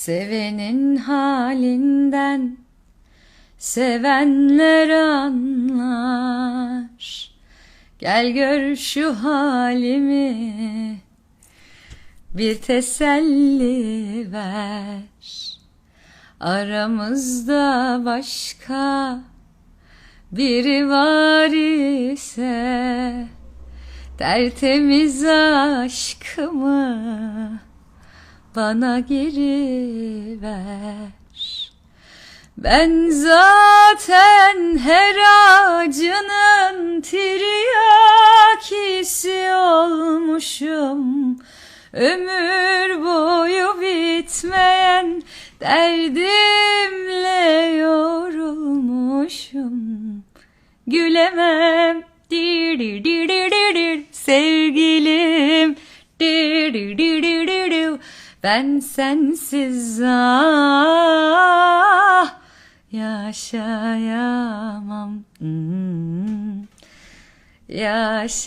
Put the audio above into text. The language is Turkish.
Sevenin halinden sevenler anlar. Gel gör şu halimi bir teselli ver. Aramızda başka biri var ise tertemiz aşkımı bana geri ver. Ben zaten her acının tiryakisi olmuşum. Ömür boyu bitmeyen derdimle yorulmuşum. Gülemem dir dir dir dir dir dir sevgilim dir dir dir dir dir dir ben sensiz ah yaşayamam. Hmm, yaşayamam